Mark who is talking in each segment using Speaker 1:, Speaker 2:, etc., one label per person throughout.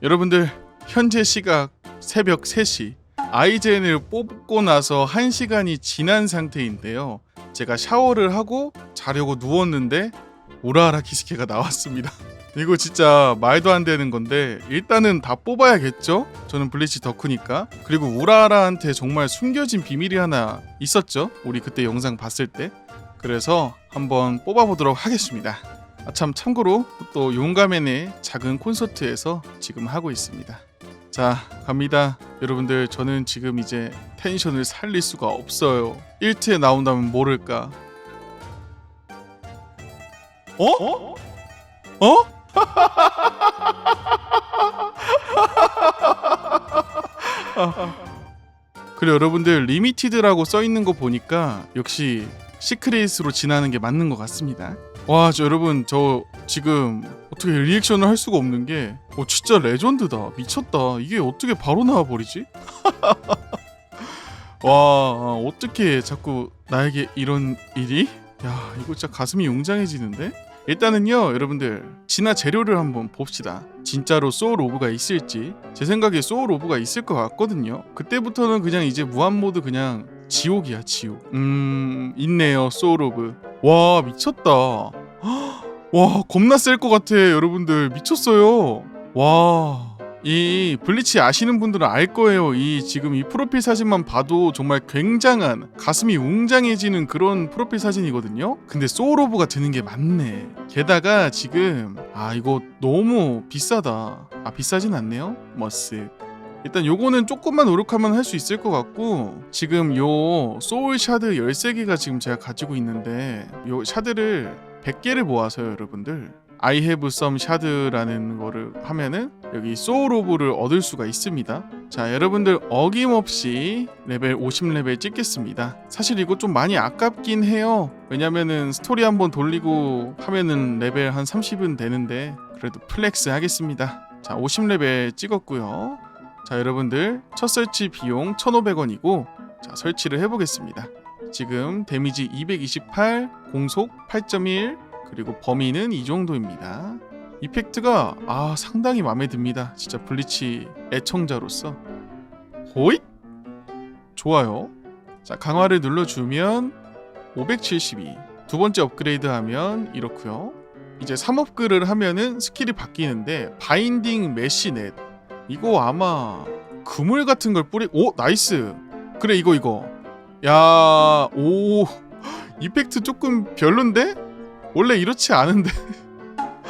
Speaker 1: 여러분들 현재 시각 새벽 3시 아이젠을 뽑고 나서 1시간이 지난 상태인데요. 제가 샤워를 하고 자려고 누웠는데 우라하라 키스케가 나왔습니다. 이거 진짜 말도 안 되는 건데 일단은 다 뽑아야겠죠? 저는 블리치 덕후니까 그리고 우라하라한테 정말 숨겨진 비밀이 하나 있었죠? 우리 그때 영상 봤을 때 그래서 한번 뽑아보도록 하겠습니다. 아, 참 참고로 또 용가맨의 작은 콘서트에서 지금 하고 있습니다. 자 갑니다. 여러분들 저는 지금 이제 텐션을 살릴 수가 없어요. 1트에 나온다면 모를까. 어? 어? 그래 여러분들 리미티드라고 써 있는 거 보니까 역시 시크릿으로 지나는 게 맞는 것 같습니다. 와, 저 여러분 저 지금 어떻게 리액션을 할 수가 없는 게, 어 진짜 레전드다, 미쳤다. 이게 어떻게 바로 나와 버리지? 와, 어떻게 자꾸 나에게 이런 일이? 야, 이거 진짜 가슴이 웅장해지는데? 일단은요, 여러분들 진화 재료를 한번 봅시다. 진짜로 소울 오브가 있을지 제 생각에 소울 오브가 있을 것 같거든요. 그때부터는 그냥 이제 무한 모드 그냥 지옥이야 지옥. 음 있네요 소울 오브. 와 미쳤다. 와 겁나 셀 것 같아 여러분들 미쳤어요. 와. 이 블리치 아시는 분들은 알 거예요. 이 지금 이 프로필 사진만 봐도 정말 굉장한 가슴이 웅장해지는 그런 프로필 사진이거든요. 근데 소울 오브가 드는 게 맞네. 게다가 지금 아 이거 너무 비싸다. 아 비싸진 않네요. 머스. 일단 요거는 조금만 노력하면 할 수 있을 것 같고 지금 요 소울 샤드 13개가 지금 제가 가지고 있는데 요 샤드를 100개를 모아서요 여러분들. I have some 샤드라는 거를 하면은 여기 소울 오브를 얻을 수가 있습니다. 자 여러분들 어김없이 레벨 50레벨 찍겠습니다. 사실 이거 좀 많이 아깝긴 해요. 왜냐면은 스토리 한번 돌리고 하면은 레벨 한 30은 되는데 그래도 플렉스 하겠습니다. 자 50레벨 찍었고요. 자 여러분들 첫 설치 비용 1,500원이고 자 설치를 해보겠습니다. 지금 데미지 228, 공속 8.1 그리고 범위는 이 정도입니다. 이펙트가 아 상당히 마음에 듭니다. 진짜 블리치 애청자로서 호잇 좋아요. 자 강화를 눌러주면 572. 두 번째 업그레이드하면 이렇고요. 이제 3업그를 하면은 스킬이 바뀌는데 바인딩 메시넷 이거 아마 그물 같은 걸 뿌리 오 나이스 그래 이거 이거 야 오 이펙트 조금 별론데 원래 이렇지 않은데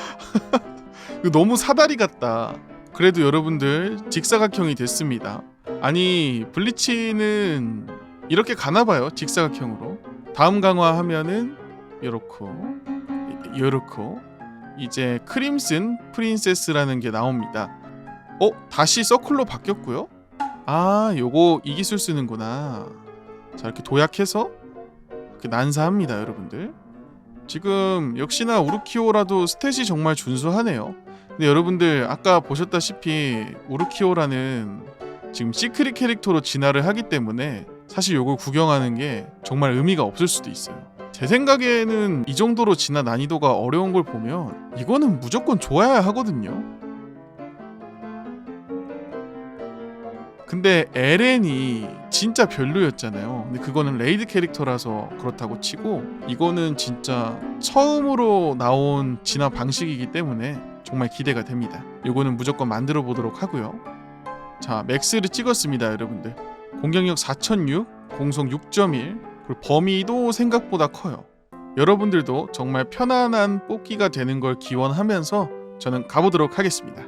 Speaker 1: 이거 너무 사다리 같다 그래도 여러분들 직사각형이 됐습니다 아니 블리치는 이렇게 가나봐요 직사각형으로 다음 강화하면은 요렇고 요렇고 이제 크림슨 프린세스라는 게 나옵니다 어? 다시 서클로 바뀌었고요. 아, 요거 이 기술 쓰는구나. 자, 이렇게 도약해서 이렇게 난사합니다, 여러분들. 지금 역시나 우르키오라도 스탯이 정말 준수하네요. 근데 여러분들 아까 보셨다시피 우르키오라는 지금 시크릿 캐릭터로 진화를 하기 때문에 사실 요걸 구경하는 게 정말 의미가 없을 수도 있어요. 제 생각에는 이 정도로 진화 난이도가 어려운 걸 보면 이거는 무조건 좋아야 하거든요. 근데 LN이 진짜 별로였잖아요. 근데 그거는 레이드 캐릭터라서 그렇다고 치고 이거는 진짜 처음으로 나온 진화 방식이기 때문에 정말 기대가 됩니다. 이거는 무조건 만들어 보도록 하고요. 자, 맥스를 찍었습니다, 여러분들. 공격력 4006, 공속 6.1, 그리고 범위도 생각보다 커요. 여러분들도 정말 편안한 뽑기가 되는 걸 기원하면서 저는 가보도록 하겠습니다.